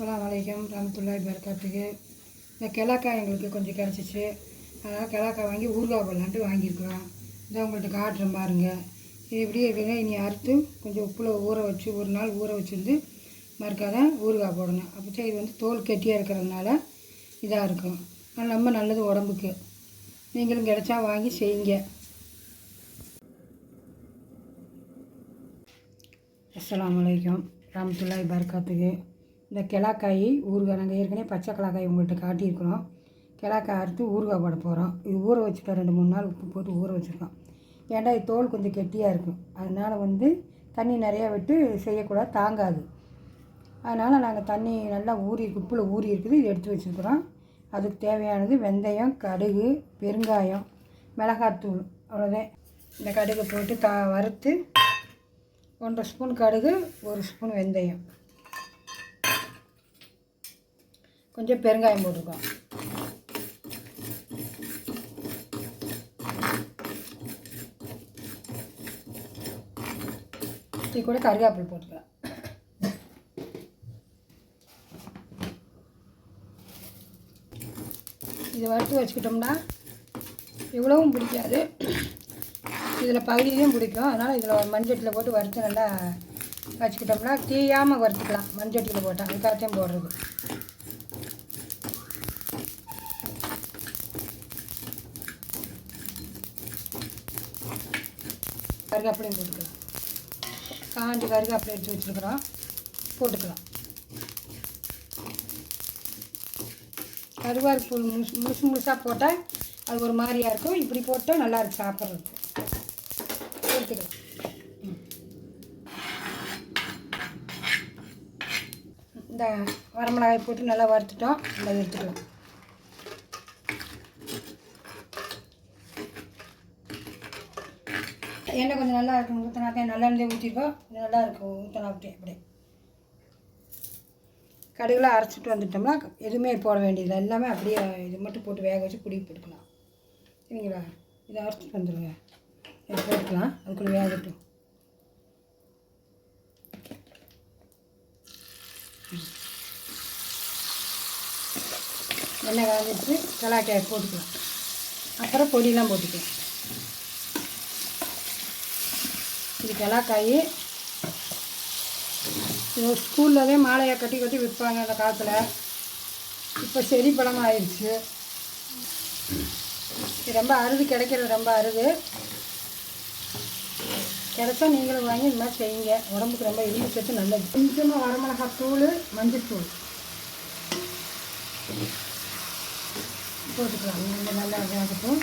அஸ்லாம் வலைக்கம் ரமத்துல்லாய் பரக்காத்துக்கு இந்த கிழக்காய் எங்களுக்கு கொஞ்சம் கிடச்சிச்சு. அதனால் கிழக்காய் வாங்கி ஊறுகாய் போடலான்ட்டு வாங்கியிருக்கிறோம். இதை உங்கள்கிட்ட காட்டுறேன் பாருங்க. இது எப்படி எப்படின்னா இனி அறுத்து கொஞ்சம் உப்பில் ஊற வச்சு ஒரு நாள் ஊற வச்சுருந்து மறுக்காதான் ஊறுகாய் போடணும். அப்போ இது வந்து தோல் கெட்டியாக இருக்கிறதுனால இதாக இருக்கும். ஆனால் ரொம்ப நல்லது உடம்புக்கு. நீங்களும் கிடச்சா வாங்கி செய்யுங்க. அஸ்லாம் அலைக்கும் ரமத்துல்லாய் பரக்காத்துக்கு இந்த கிளாக்காய் ஊறுகாய் நாங்கள் ஏற்கனவே பச்சை கிளாக்காய் உங்கள்கிட்ட காட்டியிருக்கிறோம். கிளாக்காய் அறுத்து ஊறுகாய் போட போகிறோம் இது ஊற வச்சுட்டோம் ரெண்டு மூணு நாள் உப்பு போட்டு ஊற வச்சுருக்கோம். ஏன்டா இது தோல் கொஞ்சம் கெட்டியாக இருக்கும். அதனால் வந்து தண்ணி நிறையா விட்டு செய்யக்கூடாது தாங்காது. அதனால் நாங்கள் தண்ணி நல்லா ஊறி உப்பில் ஊறி இருக்குது இது எடுத்து வச்சுருக்குறோம். அதுக்கு தேவையானது வெந்தயம் கடுகு பெருங்காயம் மிளகாத்தூள் அவ்வளோதான் இந்த கடுகை போட்டு தா வறுத்து ஒன்றரை ஸ்பூன் கடுகு ஒரு ஸ்பூன் வெந்தயம். கொஞ்சம் பெருங்காயம் போட்டுருக்கோம் இது கூட கருவேப்பிலை போட்டுக்கலாம் இதை வறுத்து வச்சுக்கிட்டோம்னா இவ்வளவும் பிடிக்காது. இதில் பகுதியிலையும் பிடிக்கும். அதனால் இதில் மண்சட்டியில் போட்டு வறுத்து நல்லா வச்சுக்கிட்டோம்னா தீயாமல் வறுத்துக்கலாம். மண்சட்டியில் போட்டால் அதுக்காகத்தையும் போடுறது. கருகாப்பிலையும் போட்டுக்கலாம். காஞ்சி கருகாப்பிலை எடுத்து வச்சுருக்குறோம். போட்டுக்கலாம். கருவாருப்பு முழுசு முழுசு முழுசாக போட்டால் அது ஒரு மாதிரியாக இருக்கும். இப்படி போட்டால் நல்லா இருக்கும் சாப்பிட்றதுக்கு. எடுத்துக்கலாம். இந்த வரமிளகாய் போட்டு நல்லா வறுத்துட்டோம். நல்லா எடுத்துக்கலாம். எண்ணெய் கொஞ்சம் நல்லா இருக்கும் ஊற்றினாக்கே நல்லெண்ணெய் ஊற்றிருக்கோம் நல்லா இருக்கும். ஊற்றினா அப்படியே அப்படியே. கடுகுலாம் அரைச்சிட்டு வந்துட்டோம்னா எதுவுமே போட வேண்டியதில்லை. எல்லாமே அப்படியே இது மட்டும் போட்டு வேக வச்சு குடி போட்டுக்கலாம். சரிங்களா? இதை அரைச்சிட்டு வந்துடுங்க. இதை போட்டுக்கலாம். அதுக்குள்ளே வேகட்டும். எண்ணெய் காஞ்சிட்டு கலாக்காய் போட்டுக்கலாம். அப்புறம் பொடியெலாம் போட்டுக்கலாம். இது கலாக்காய் ஸ்கூல்லவே மாலையை கட்டி கட்டி விற்பாங்க அந்த காலத்தில். இப்போ செடி பழமாக ஆயிடுச்சு. இது ரொம்ப அருது கிடைக்கிறது ரொம்ப அருது கிடைச்சா நீங்களும் வாங்கி இந்த மாதிரி செய்யுங்க. உடம்புக்கு ரொம்ப இரும்பு சத்து நல்லது. கொஞ்சமாக வரமிளகா தூள் மஞ்சள் போட்டுக்கலாம். இந்த நல்லா வேகட்டும்.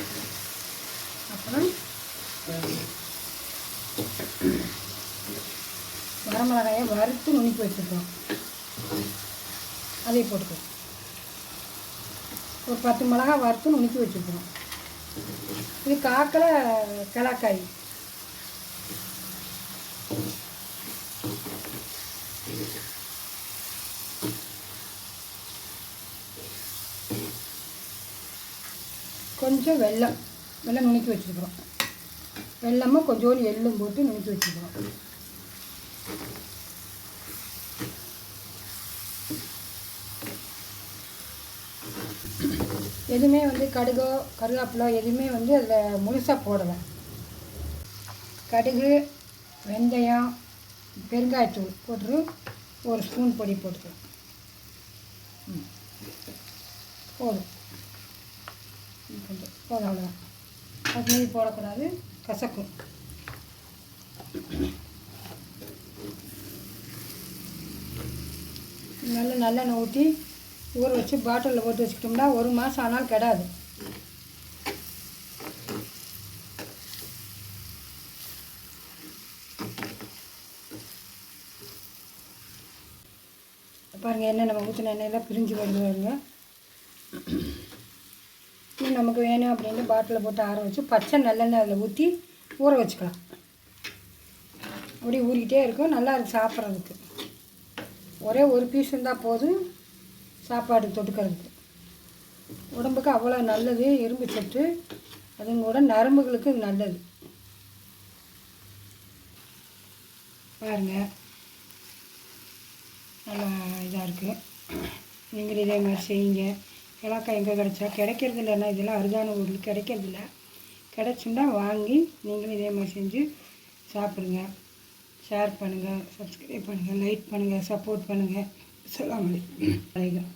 அப்புறம் வரமிளகாயை வறுத்து நுணுக்கி வச்சுருக்கோம். அதை போட்டுக்கோ ஒரு பத்து மிளகா வறுத்து நுணுக்கி வச்சுருக்கோம். இது காக்கலை கிளாக்காய் கொஞ்சம் வெல்லம் வெள்ளம் நுணுக்கி வச்சுருக்குறோம் வெல்லமும் கொஞ்சோண்டு எள்ளும் போட்டு நுணுக்கி வச்சுக்கிறோம் எதுவுமே வந்து கடுகோ கருவேப்பிலோ எதுவுமே வந்து அதில் முழுசாக போடலை. கடுகு வெந்தயம் பெருங்காயத்தூள் போட்டு ஒரு ஸ்பூன் பொடி போட்டுக்கலாம். ம். போதும். போதும் அவ்வளோதான் அது மீறி போடக்கூடாது. கசக்கும். நல்ல நல்லெண்ணெய் ஊற்றி ஊற வச்சு பாட்டிலில் போட்டு வச்சுக்கிட்டோம்னா ஒரு மாதம் ஆனாலும் கெடாது. பாருங்கள் எண்ணெய் நம்ம ஊற்றின எண்ணெயெல்லாம் பிரிஞ்சு வருது பாருங்கள் நமக்கு வேணும் அப்படின்னு பாட்டிலில் போட்டு ஆற வச்சு பச்சை நல்லெண்ணெய் அதில் ஊற்றி ஊற வச்சுக்கலாம். அப்படியே ஊறிக்கிட்டே இருக்கும். நல்லா இருக்கும் சாப்பிட்றதுக்கு. ஒரே ஒரு பீஸ் இருந்தால் போதும் சாப்பாடு தொட்டுக்கிறதுக்கு. உடம்புக்கு அவ்வளோ நல்லது. இரும்பு சத்து. அதுவும் கூட நரம்புகளுக்கு இது நல்லது. பாருங்கள் நல்லா இதாக இருக்குது நீங்களும் இதே மாதிரி செய்யுங்க. கிழக்காய் எங்கே கிடச்சா? கிடைக்கிறது இல்லைன்னா இதெல்லாம் அரிதான ஊரில் கிடைக்கிறது இல்லை கிடச்சுன்னா வாங்கி நீங்களும் இதே மாதிரி செஞ்சு சாப்பிடுங்க. ஷேர் பண்ணுங்கள் சப்ஸ்கிரைப் பண்ணுங்கள் லைக் பண்ணுங்கள் சப்போர்ட் பண்ணுங்கள் அலைக்கும்